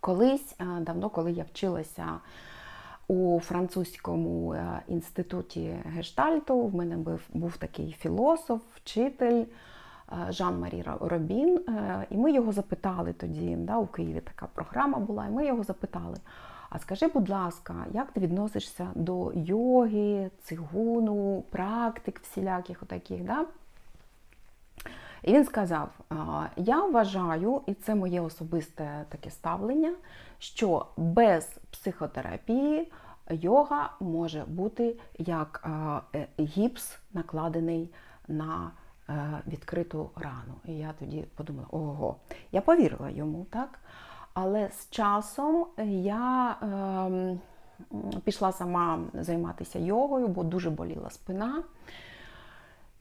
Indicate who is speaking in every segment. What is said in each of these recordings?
Speaker 1: Колись е, давно, коли я вчилася у французькому е, інституті гештальту, в мене був, був такий філософ, вчитель е, Жан-Марі Робін, і ми його запитали тоді, да, у Києві така програма була, і ми його запитали. А скажи, будь ласка, як ти відносишся до йоги, цигуну, практик всіляких отаких? Да? І він сказав: я вважаю, і це моє особисте таке ставлення, що без психотерапії йога може бути як е, гіпс, накладений на е, відкриту рану. І я тоді подумала: ого, я повірила йому, так? Але з часом я ем, пішла сама займатися йогою, бо дуже боліла спина.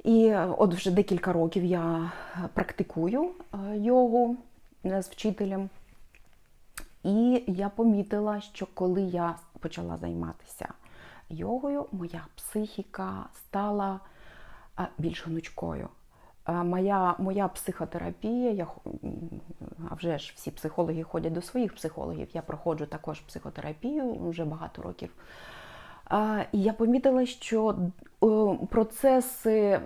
Speaker 1: І е, от вже декілька років я практикую е, йогу е, з вчителем. І я помітила, що коли я почала займатися йогою, моя психіка стала е, більш гнучкою. Е, Моя, моя психотерапія, я, а вже ж всі психологи ходять до своїх психологів, я проходжу також психотерапію вже багато років. І я помітила, що е, процеси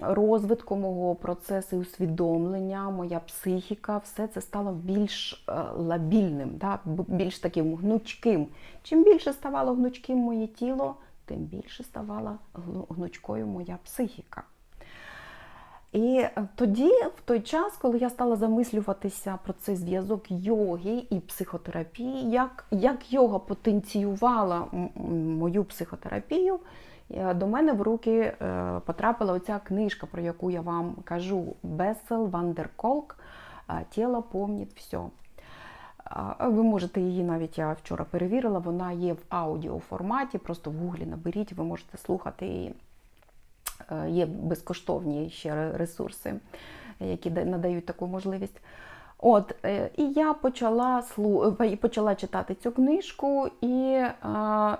Speaker 1: розвитку мого, процеси усвідомлення, моя психіка, все це стало більш е, лабільним, більш таким гнучким. Чим більше ставало гнучким моє тіло, тим більше ставала гну- гнучкою моя психіка. І е, тоді, в той час, коли я стала замислюватися про цей зв'язок йоги і психотерапії, як, як йога потенціювала мою психотерапію, е, до мене в руки е, потрапила оця книжка, про яку я вам кажу, Бесел Вандерколк Тіло помнить все. Ви можете її навіть я вчора перевірила, вона є в аудіоформаті, просто в гуглі наберіть, ви можете слухати її. Е, Є безкоштовні ще ресурси, які надають таку можливість. От, е, і я почала слу... е, почала читати цю книжку, і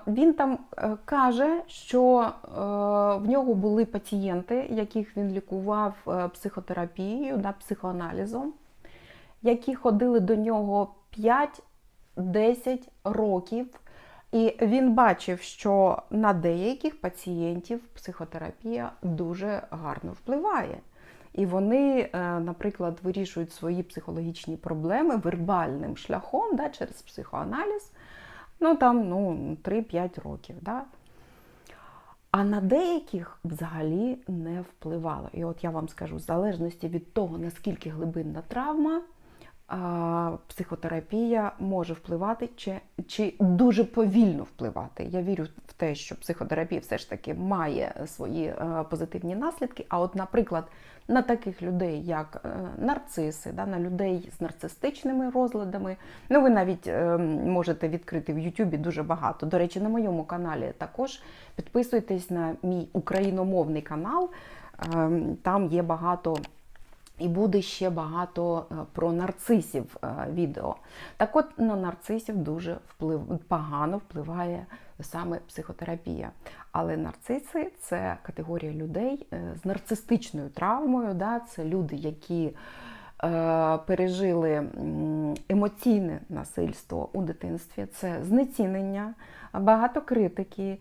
Speaker 1: він там каже, що в нього були пацієнти, яких він лікував психотерапією, да, психоаналізом, які ходили до нього 5-10 років. І він бачив, що на деяких пацієнтів психотерапія дуже гарно впливає. І вони, е, наприклад, вирішують свої психологічні проблеми вербальним шляхом да, через психоаналіз, ну там ну, 3-5 років. Да. А на деяких взагалі не впливало. І от я вам скажу, в залежності від того, наскільки глибинна травма, психотерапія може впливати чи, чи дуже повільно впливати. Я вірю в те, що психотерапія все ж таки має свої е, позитивні наслідки. А от, наприклад, на таких людей, як е, нарциси, да, на людей з нарцистичними розладами, ну ви навіть е, можете відкрити в Ютубі дуже багато. До речі, на моєму каналі також підписуйтесь на мій україномовний канал. Е, там є багато. І буде ще багато е, про нарцисів е, відео. Так от на нарцисів дуже вплив, погано впливає саме психотерапія. Але нарциси це категорія людей е, з нарцистичною травмою. Да? Це люди, які пережили емоційне насильство у дитинстві, це знецінення, багато критики,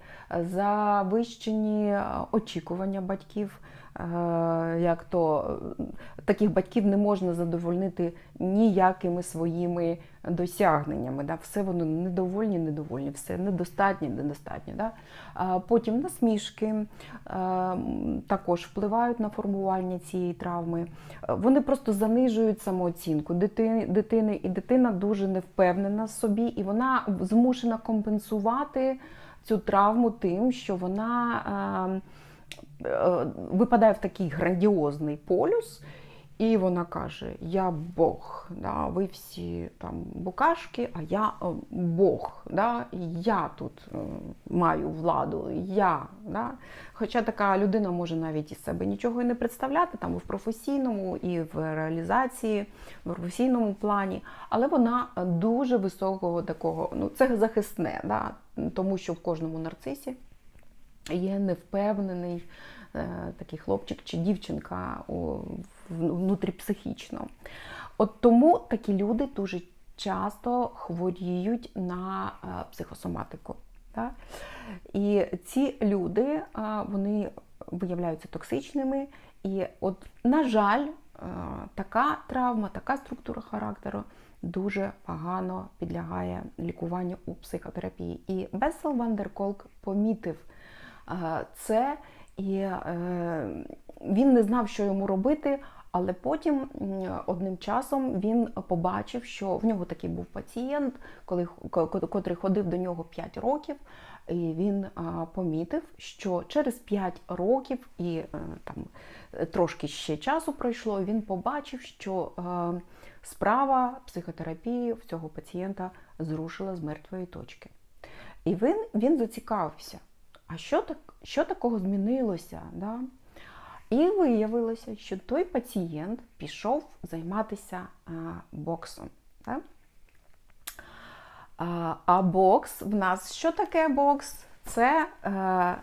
Speaker 1: завищені очікування батьків. Е, Як то е, таких батьків не можна задовольнити ніякими своїми досягненнями. Да? Все воно недовольні, недовольні, все недостатнє, недостатньо. Да? Потім насмішки е, також впливають на формування цієї травми. Вони просто занижують самооцінку дитини, і дитина дуже невпевнена в собі, і вона змушена компенсувати цю травму тим, що вона. Е, випадає в такий грандіозний полюс, і вона каже: Я Бог, да, ви всі там букашки, а я е, Бог. Да, я тут е, маю владу, я. Да. Хоча така людина може навіть із себе нічого і не представляти, там і в професійному, і в реалізації, в професійному плані, але вона дуже високого такого, ну це захисне, да, тому що в кожному нарцисі є невпевнений е, такий хлопчик чи дівчинка внутріпсихічно. От тому такі люди дуже часто хворіють на е, психосоматику. Так? І ці люди е, вони виявляються токсичними. І, от, на жаль, така травма, така структура характеру дуже погано підлягає лікуванню у психотерапії. І Бесел Вандерколк помітив це, і е, він не знав, що йому робити. Але потім одним часом він побачив, що в нього такий був пацієнт, коли, ко- ко- котрий ходив до нього 5 років, і він а, помітив, що через 5 років і е, там е, трошки ще часу пройшло, він побачив, що е, справа психотерапії в цього пацієнта зрушила з мертвої точки. І він, він зацікавився, а що, так, що такого змінилося? Да? І виявилося, що той пацієнт пішов займатися а, боксом. Да? А, а бокс в нас що таке бокс? Це е,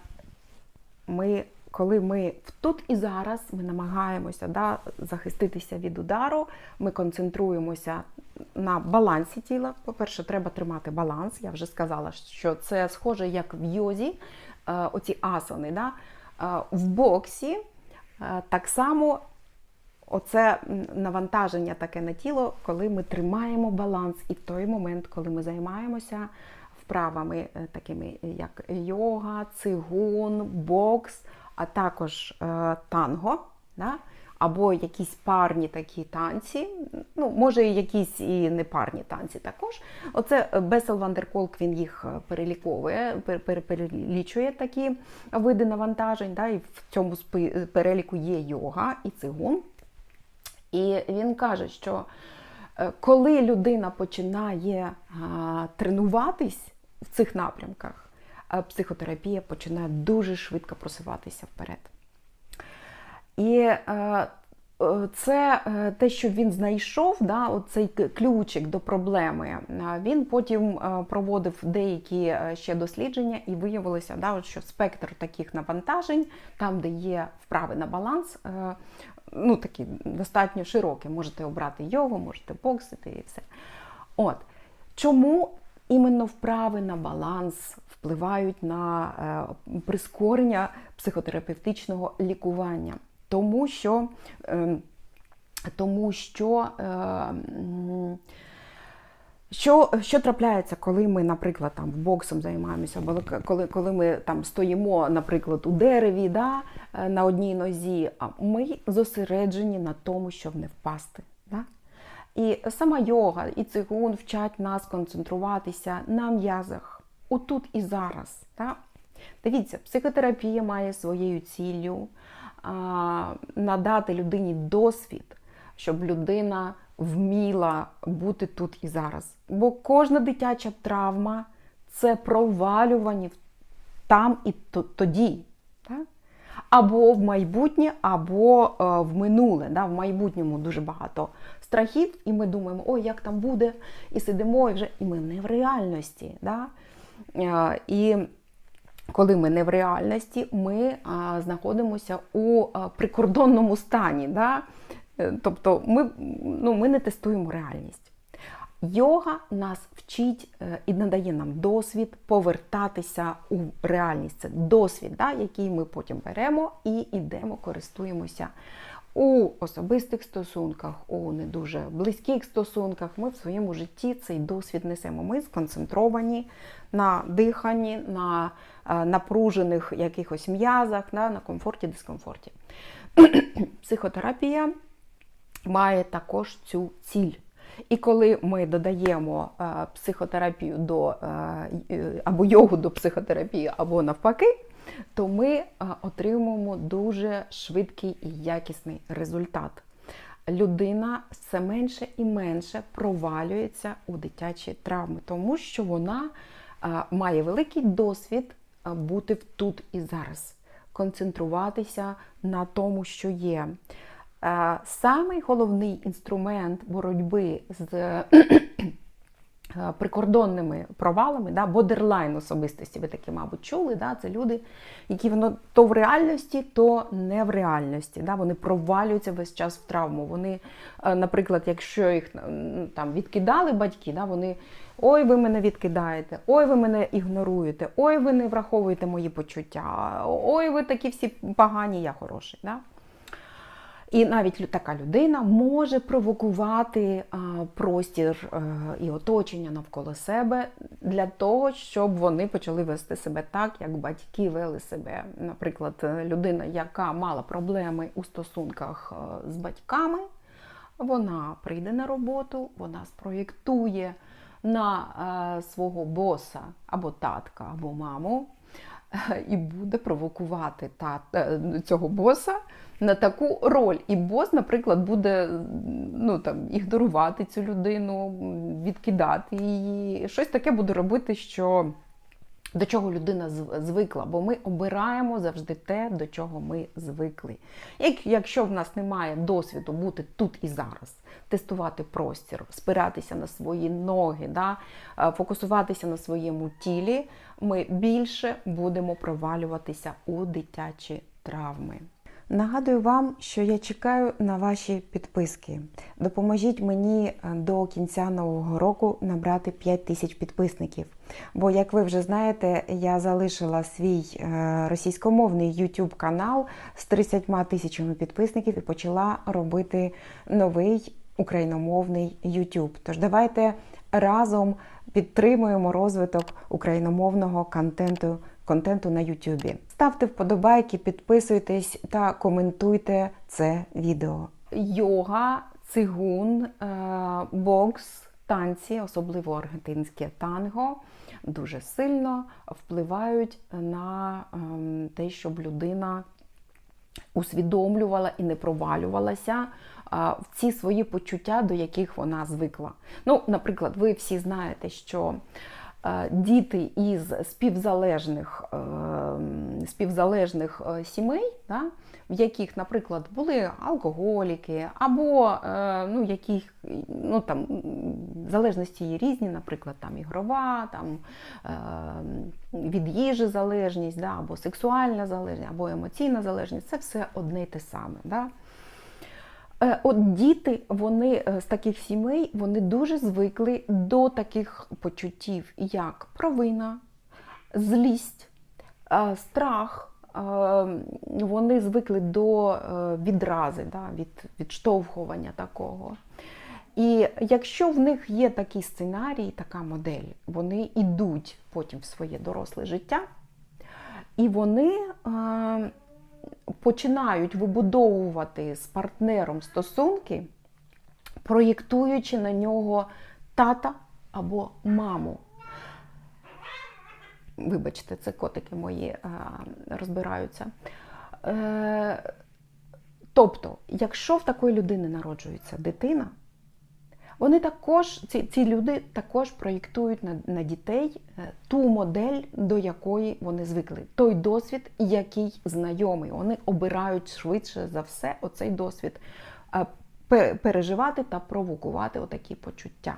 Speaker 1: ми, коли ми тут і зараз ми намагаємося да, захиститися від удару, ми концентруємося на балансі тіла. По-перше, треба тримати баланс. Я вже сказала, що це схоже як в йозі, оці асани. Да? Е, в боксі е, так само Оце навантаження таке на тіло, коли ми тримаємо баланс, і в той момент, коли ми займаємося вправами, е, такими як йога, цигун, бокс, а також е, танго, да? Або якісь парні такі танці, ну, може, якісь і непарні танці також. Оце е, Бесел Вандерколк він їх е, переліковує, пер- пер- перелічує такі види навантажень. Да? І в цьому переліку є йога і цигун. І він каже, що е, коли людина починає тренуватись в цих напрямках, е, психотерапія починає дуже швидко просуватися вперед. І е, е, це е, те, що він знайшов, да, оцей ключик до проблеми. Він потім проводив деякі ще дослідження, і виявилося, да, що спектр таких навантажень, там, де є вправи на баланс, ну такі достатньо широкі. Можете обрати йогу, можете боксити і все. От чому іменно вправи на баланс впливають на прискорення психотерапевтичного лікування? Тому що, е, тому що е, що, що трапляється, коли ми, наприклад, там боксом займаємося, або коли, коли ми там стоїмо, наприклад, у дереві да, е, на одній нозі, ми зосереджені на тому, щоб не впасти. Да? І сама йога і цигун вчать нас концентруватися на м'язах, отут і зараз. Да? Дивіться, психотерапія має своєю ціллю надати людині досвід, щоб людина вміла бути тут і зараз. Бо кожна дитяча травма це провалювання там і тоді. Так? Або в майбутнє, або е, в минуле. Да? В майбутньому дуже багато страхів, і ми думаємо, ой, як там буде, і сидимо, і вже і ми не в реальності. Да? Е, і коли ми не в реальності, ми а, знаходимося у а, прикордонному стані. Да? Е, Тобто ми, ну, ми не тестуємо реальність. Йога нас вчить е, і надає нам досвід повертатися у реальність. Це досвід, да, який ми потім беремо і йдемо, користуємося у особистих стосунках, у не дуже близьких стосунках. Ми в своєму житті цей досвід несемо. Ми сконцентровані на диханні, на е, напружених якихось м'язах, да, на комфорті, дискомфорті. Психотерапія має також цю ціль. І коли ми додаємо е, психотерапію до е, або йогу до психотерапії, або навпаки, то ми е, отримуємо дуже швидкий і якісний результат. Людина все менше і менше провалюється у дитячі травми, тому що вона е, має великий досвід е, бути тут і зараз, концентруватися на тому, що є. Самий головний інструмент боротьби з прикордонними провалами, да, бодерлайн особистості, ви такі, мабуть, чули. Да, Це люди, які воно то в реальності, то не в реальності. Да, Вони провалюються весь час в травму. Вони, е, наприклад, якщо їх там відкидали батьки, да, вони ой, ви мене відкидаєте, ой, ви мене ігноруєте, ой, ви не враховуєте мої почуття, ой, ви такі всі погані, я хороший. Да? І навіть така людина може провокувати простір е, і оточення навколо себе для того, щоб вони почали вести себе так, як батьки вели себе. Наприклад, е, людина, яка мала проблеми у стосунках е, з батьками, вона прийде на роботу, вона спроєктує на свого боса або татка, або маму і буде провокувати цього боса на таку роль. І бос, наприклад, буде ну, там, ігнорувати цю людину, відкидати її. Щось таке буде робити, що до чого людина звикла, бо ми обираємо завжди те, до чого ми звикли. Як, якщо в нас немає досвіду бути тут і зараз, тестувати простір, спиратися на свої ноги, да, фокусуватися на своєму тілі, ми більше будемо провалюватися у дитячі травми. Нагадую вам, що я чекаю на ваші підписки. Допоможіть мені е, до кінця нового року набрати 5 тисяч підписників. Бо, як ви вже знаєте, я залишила свій е, російськомовний YouTube канал з 30 тисячами підписників і почала робити новий україномовний YouTube. Тож давайте разом підтримуємо розвиток україномовного контенту, контенту на YouTube. Ставте вподобайки, підписуйтесь та коментуйте це відео. Йога, цигун, е, бокс, танці, особливо аргентинське танго, дуже сильно впливають на ем, те, щоб людина усвідомлювала і не провалювалася в ці свої почуття, до яких вона звикла. Ну, наприклад, ви всі знаєте, що діти із співзалежних, е, співзалежних е, сімей, да, в яких, наприклад, були алкоголіки, або е, ну, яких ну, там, залежності є різні, наприклад, там ігрова, там, е, від їжі залежність, да, або сексуальна залежність, або емоційна залежність це все одне й те саме. Да? Е, От діти, вони е, з таких сімей, вони дуже звикли до таких почуттів, як провина, злість, е, страх. Вони звикли до відрази, да, від відштовхування такого. І якщо в них є такий сценарій, така модель, вони йдуть потім в своє доросле життя, і вони починають вибудовувати з партнером стосунки, проєктуючи на нього тата або маму. Вибачте, це котики мої е, розбираються. Е, тобто, якщо в такої людини народжується дитина, вони також, ці, ці люди також проєктують на, на дітей е, ту модель, до якої вони звикли, той досвід, який знайомий. Вони обирають швидше за все оцей досвід е, переживати та провокувати отакі почуття.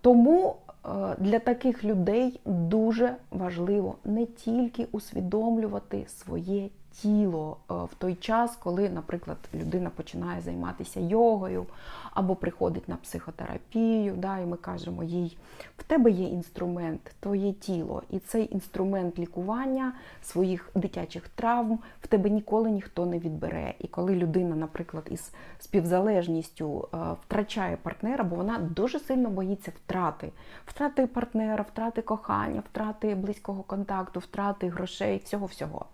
Speaker 1: Тому е, для таких людей дуже важливо не тільки усвідомлювати своє тіло е, в той час, коли, наприклад, людина починає займатися йогою або приходить на психотерапію, да, і ми кажемо їй, в тебе є інструмент, твоє тіло, і цей інструмент лікування своїх дитячих травм в тебе ніколи ніхто не відбере. І коли людина, наприклад, із співзалежністю е, втрачає партнера, бо вона дуже сильно боїться втрати, втрати партнера, втрати кохання, втрати близького контакту, втрати грошей, всього всього.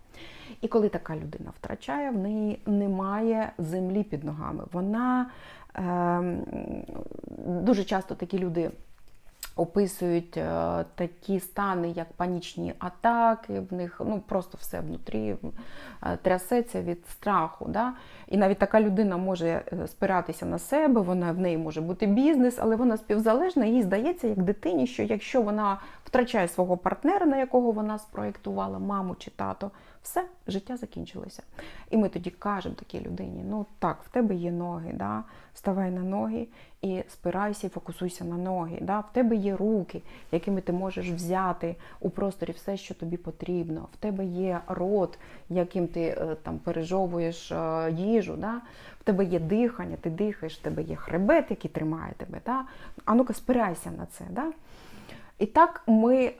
Speaker 1: І коли така людина втрачає, в неї немає землі під ногами. Вона е, дуже часто такі люди описують е, такі стани, як панічні атаки, в них ну, просто все внутрі е, трясеться від страху. Да? І навіть така людина може е, спиратися на себе, вона в неї може бути бізнес, але вона співзалежна, їй здається, як дитині, що якщо вона втрачає свого партнера, на якого вона спроєктувала маму чи тато, Все, життя закінчилося. І ми тоді кажемо такій людині: ну так, в тебе є ноги, да? ставай на ноги і спирайся і фокусуйся на ноги. Да? В тебе є руки, якими ти можеш взяти у просторі все, що тобі потрібно. В тебе є рот, яким ти е, там пережовуєш е, їжу. Да? В тебе є дихання, ти дихаєш, в тебе є хребет, який тримає тебе. Да? А ну-ка, спирайся на це. Да? І так ми е,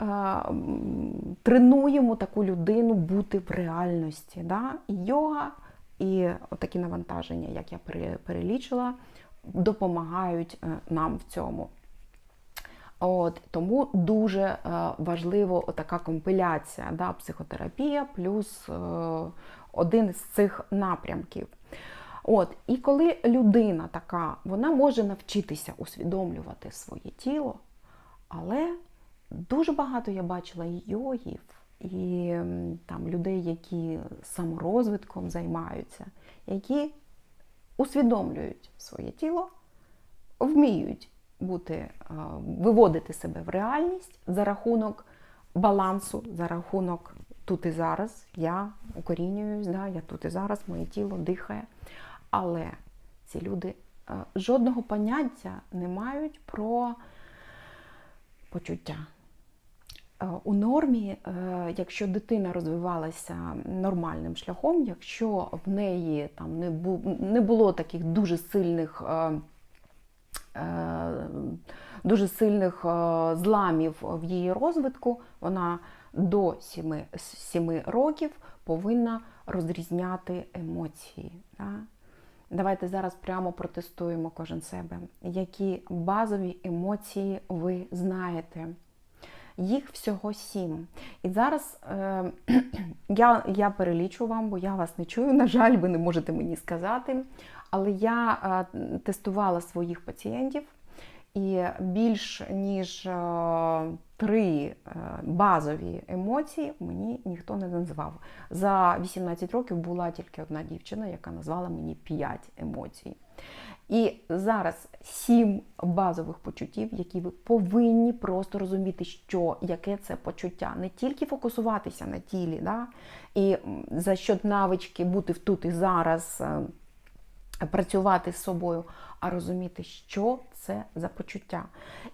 Speaker 1: тренуємо таку людину бути в реальності. Да? І йога, і такі навантаження, як я перелічила, допомагають е, нам в цьому. От, тому дуже е, важливо така компиляція, да, психотерапія плюс е, один з цих напрямків. От, і коли людина така, вона може навчитися усвідомлювати своє тіло, але дуже багато я бачила йогів, і там людей, які саморозвитком займаються, які усвідомлюють своє тіло, вміють бути, виводити себе в реальність за рахунок балансу, за рахунок тут і зараз. Я укорінююсь, да, я тут і зараз, моє тіло дихає. Але ці люди жодного поняття не мають про почуття. Е, У нормі, е, якщо дитина розвивалася нормальним шляхом, якщо в неї там не бу- не було таких дуже сильних, е, дуже сильних зламів в її розвитку, вона до 7, 7 років повинна розрізняти емоції. Да? Давайте зараз прямо протестуємо кожен себе. Які базові емоції ви знаєте? Їх всього сім. І зараз е, я, я перелічу вам, бо я вас не чую. На жаль, ви не можете мені сказати. Але я е, тестувала своїх пацієнтів, і більш ніж е, три е, базові емоції мені ніхто не назвав. За 18 років була тільки одна дівчина, яка назвала мені 5 емоцій. І зараз сім базових почуттів, які ви повинні просто розуміти, що яке це почуття. Не тільки фокусуватися на тілі, да? і за счет навички бути тут і зараз, е, працювати з собою, а розуміти, що це за почуття,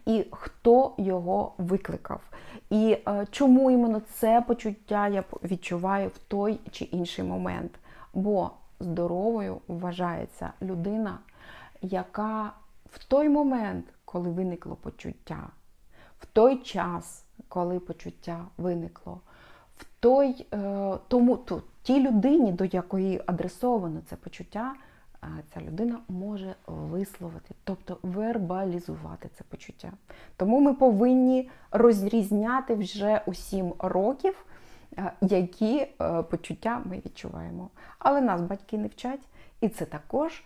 Speaker 1: і хто його викликав, і е, чому іменно це почуття я відчуваю в той чи інший момент. Бо здоровою вважається людина, яка в той момент, коли виникло почуття, в той час, коли почуття виникло, в той, е, тому ту, тій людині, до якої адресовано це почуття, е, ця людина може висловити, тобто вербалізувати це почуття. Тому ми повинні розрізняти вже у 7 років, е, які почуття ми відчуваємо. Але нас батьки не вчать, і це також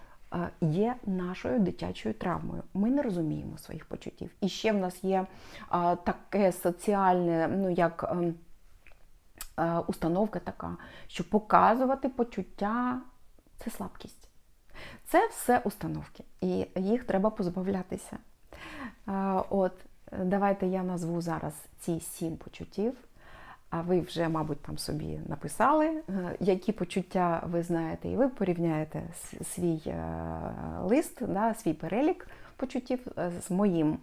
Speaker 1: є нашою дитячою травмою. Ми не розуміємо своїх почуттів. І ще в нас є е, таке соціальне, ну як ем, е, установка така, що показувати почуття це слабкість. Це все установки, і їх треба позбавлятися. Е, От, давайте я назву зараз ці сім почуттів. А ви вже, мабуть, там собі написали, е, які почуття ви знаєте, і ви порівняєте свій е, лист, да, свій перелік почуттів е, з моїм.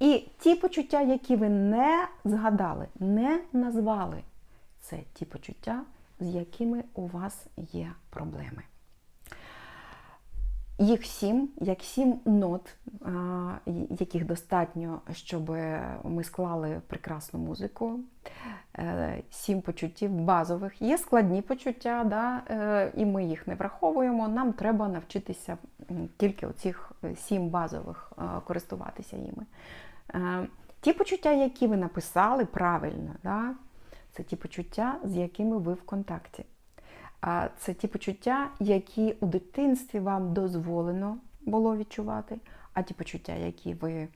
Speaker 1: І ті почуття, які ви не згадали, не назвали, це ті почуття, з якими у вас є проблеми. Їх сім, як сім нот, яких достатньо, щоб ми склали прекрасну музику. Е, Сім почуттів базових. Є складні почуття, да, е, і ми їх не враховуємо. Нам треба навчитися тільки оцих е, сім базових користуватися їми. Ті почуття, які ви написали правильно, да, це ті почуття, з якими ви в контакті. Це ті почуття, які у дитинстві вам дозволено було відчувати, а ті почуття, які ви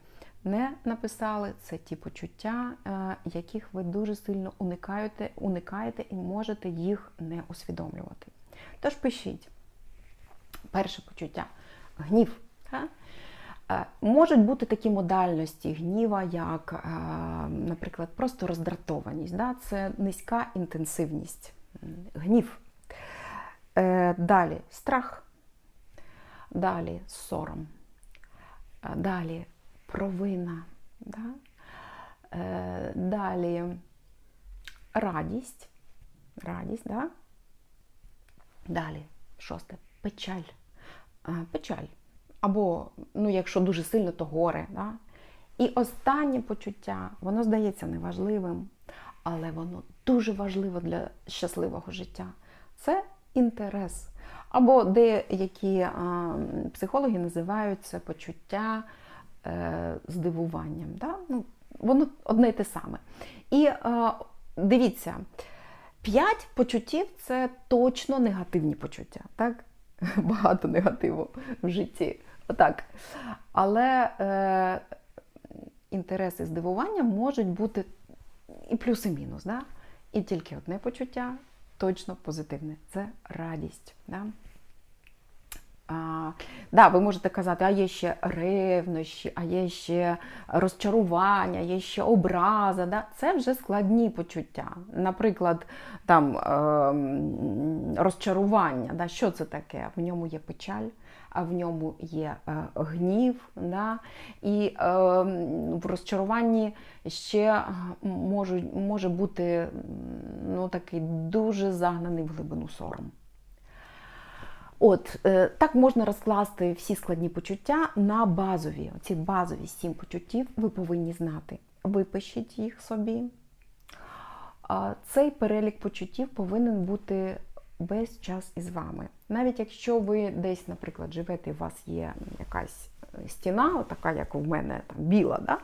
Speaker 1: не написали, це ті почуття, е, яких ви дуже сильно уникаєте, уникаєте і можете їх не усвідомлювати. Тож пишіть. Перше почуття гнів. Е, Можуть бути такі модальності гніва, як, е, наприклад, просто роздратованість. Да? Це низька інтенсивність. гнів. Далі страх, далі сором, далі провина, да? Е, далі радість, радість, да? далі шосте печаль. Е, Печаль. Або, ну, якщо дуже сильно, то горе. Да? І останнє почуття, воно здається неважливим, але воно дуже важливо для щасливого життя. Це інтерес. Або деякі а, психологи називають це почуття здивуванням. Да? Ну, воно одне й те саме. І е, дивіться, п'ять почуттів це точно негативні почуття. Так? Багато негативу в житті. Отак. Але е, інтерес здивування можуть бути і плюс, і мінус. Да? І тільки одне почуття точно позитивне це радість. Да? А, да, ви можете казати, а є ще ревнощі, а є ще розчарування, є ще образа. Да? Це вже складні почуття. Наприклад, там е, розчарування. Да? Що це таке? В ньому є печаль, а в ньому є е, гнів. Да? І е, в розчаруванні ще може, може бути ну, такий дуже загнаний в глибину сором. От е, так можна розкласти всі складні почуття на базові. Ці базові сім почуттів ви повинні знати. Випишіть їх собі. Цей перелік почуттів повинен бути весь час із вами. Навіть якщо ви десь, наприклад, живете, і у вас є якась стіна, така як у мене там біла, да?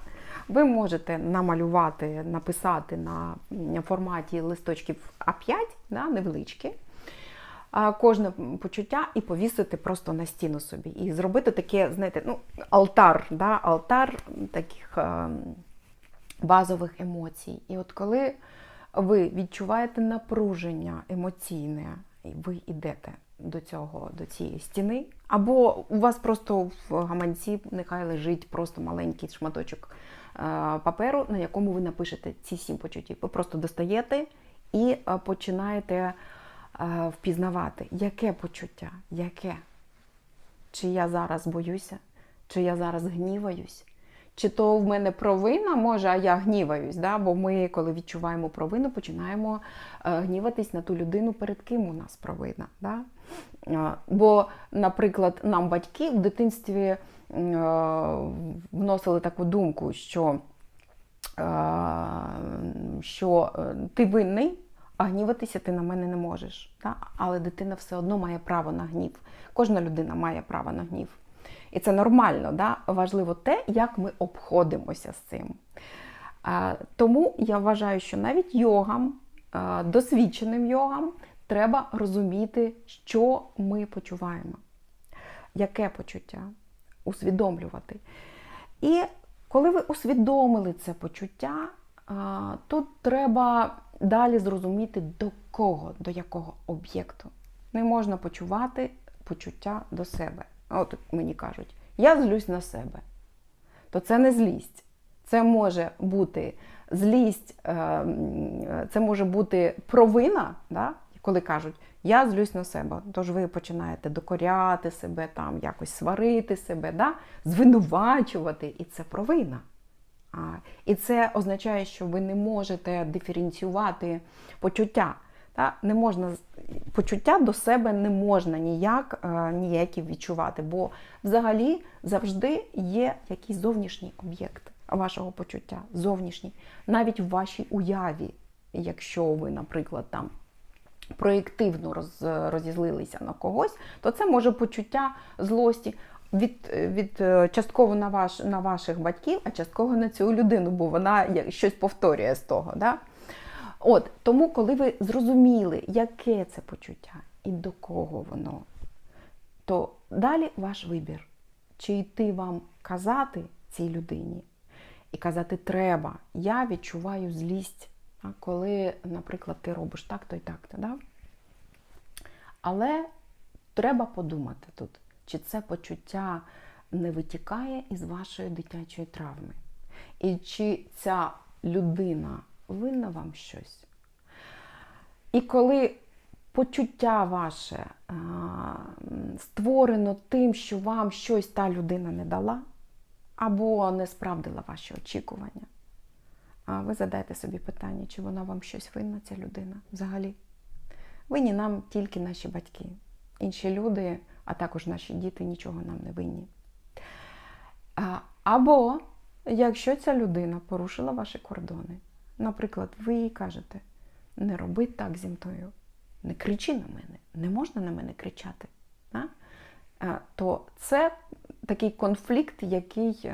Speaker 1: ви можете намалювати, написати на форматі листочків А5, да, невеличкі кожне почуття і повісити просто на стіну собі. І зробити таке, знаєте, ну, алтар, да, алтар таких е, базових емоцій. І от коли ви відчуваєте напруження емоційне, ви йдете до цього, до цієї стіни, або у вас просто в гаманці нехай лежить просто маленький шматочок е, паперу, на якому ви напишете ці сім почуттів. Ви просто достаєте і е, починаєте впізнавати, яке почуття, яке? Чи я зараз боюся, чи я зараз гніваюсь, чи то в мене провина може, а я гніваюсь. Да? Бо ми, коли відчуваємо провину, починаємо е, гніватись на ту людину, перед ким у нас провина. Да? Бо, наприклад, нам батьки в дитинстві е, вносили таку думку, що, е, що ти винний а гніватися ти на мене не можеш. Так? Але дитина все одно має право на гнів. Кожна людина має право на гнів. І це нормально. Да? Важливо те, як ми обходимося з цим. А, Тому я вважаю, що навіть йогам, досвідченим йогам, треба розуміти, що ми почуваємо, яке почуття, усвідомлювати. І коли ви усвідомили це почуття, тут треба далі зрозуміти, до кого, до якого об'єкту. Не можна почувати почуття до себе. От мені кажуть, я злюсь на себе. То це не злість. Це може бути злість, е, це може бути провина, да? коли кажуть, я злюсь на себе. Тож ви починаєте докоряти себе, там, якось сварити себе, да? звинувачувати, і це провина. І це означає, що ви не можете диференціювати почуття. Та? Не можна, Почуття до себе не можна ніяк е, ніякі відчувати, бо взагалі завжди є якийсь зовнішній об'єкт вашого почуття, зовнішній, навіть в вашій уяві, якщо ви, наприклад, там проєктивно роз, розізлилися на когось, то це може почуття злості від від е, частково на ваш, на ваших батьків, а частково на цю людину, бо вона щось повторює з того. Да? От, Тому, коли ви зрозуміли, яке це почуття і до кого воно, то далі ваш вибір. Чи йти вам казати цій людині, і казати треба, я відчуваю злість, коли, наприклад, ти робиш так-то і так-то. Да? Але треба подумати тут чи це почуття не витікає із вашої дитячої травми? І чи ця людина винна вам щось? І коли почуття ваше а, створено тим, що вам щось та людина не дала, або не справдила ваші очікування. А ви задайте собі питання, чи вона вам щось винна, ця людина взагалі. Винні нам тільки наші батьки. Інші люди, а також наші діти нічого нам не винні. Або якщо ця людина порушила ваші кордони, наприклад, ви їй кажете, не роби так зі мною, не кричи на мене, не можна на мене кричати. То це такий конфлікт, який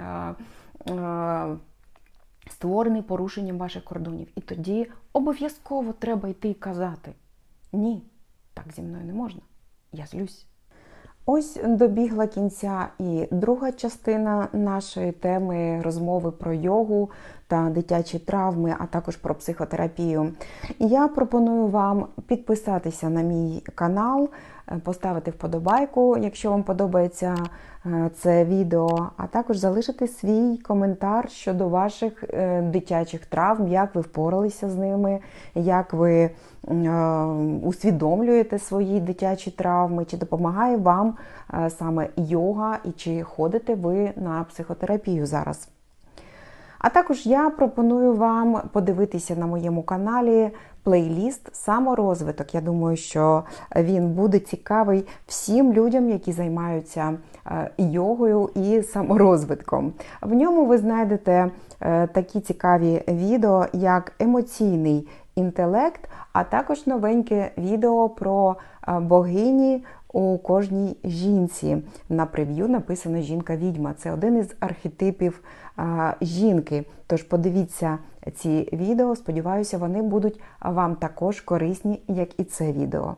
Speaker 1: створений порушенням ваших кордонів. І тоді обов'язково треба йти і казати: ні, так зі мною не можна. Я злюсь. Ось добігла кінця і друга частина нашої теми розмови про йогу та дитячі травми, а також про психотерапію. Я пропоную вам підписатися на мій канал, е, поставити вподобайку, якщо вам подобається е, це відео, а також залишити свій коментар щодо ваших е, дитячих травм, як ви впоралися з ними, як ви усвідомлюєте свої дитячі травми, чи допомагає вам саме йога, і чи ходите ви на психотерапію зараз. А також я пропоную вам подивитися на моєму каналі плейліст саморозвиток. Я думаю, що він буде цікавий всім людям, які займаються е, йогою і саморозвитком. В ньому ви знайдете е, такі цікаві відео, як емоційний інтелект, а також новеньке відео про е, богині у кожній жінці. На прев'ю написано Жінка-відьма. Це один із архетипів жінки. Тож подивіться ці відео. Сподіваюся, вони будуть вам також корисні, як і це відео.